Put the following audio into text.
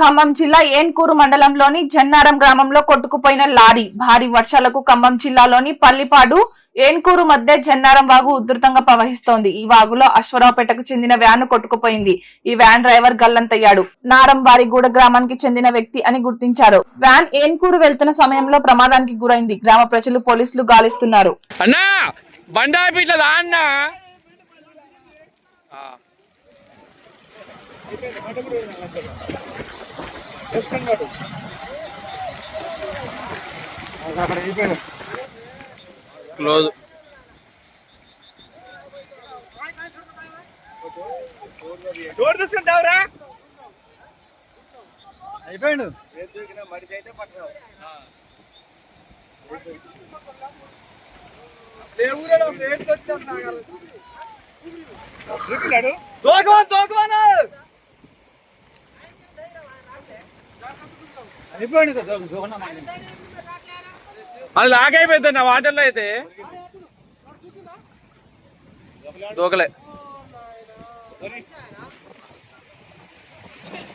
ఖమ్మం జిల్లా ఏన్కూరు మండలంలోని జన్నారం గ్రామంలో కొట్టుకుపోయిన లారీ. భారీ వర్షాలకు ఖమ్మం జిల్లాలోని పల్లిపాడు ఏన్కూరు మధ్య జన్నారం వాగు ఉధృతంగా ప్రవహిస్తోంది. ఈ వాగులో అశ్వరావుపేటకు చెందిన వ్యాన్ కొట్టుకుపోయింది. ఈ వ్యాన్ డ్రైవర్ గల్లంతయ్యాడు. నారంవారిగూడ గ్రామానికి చెందిన వ్యక్తి అని గుర్తించారు. వ్యాన్ ఏన్కూరు వెళ్తున్న సమయంలో ప్రమాదానికి గురైంది. గ్రామ ప్రజలు పోలీసులు గాలిస్తున్నారు. అన్నా అన్నా. క్లోజ్. డోర్ చూసుకుంటావురా అయిపోయాడు. చూస్తున్నాడు దోకమని దోకమని అయిపోయాడు కదా అది లాగైపోయింది నా వాటర్లో అయితే. దూకలే.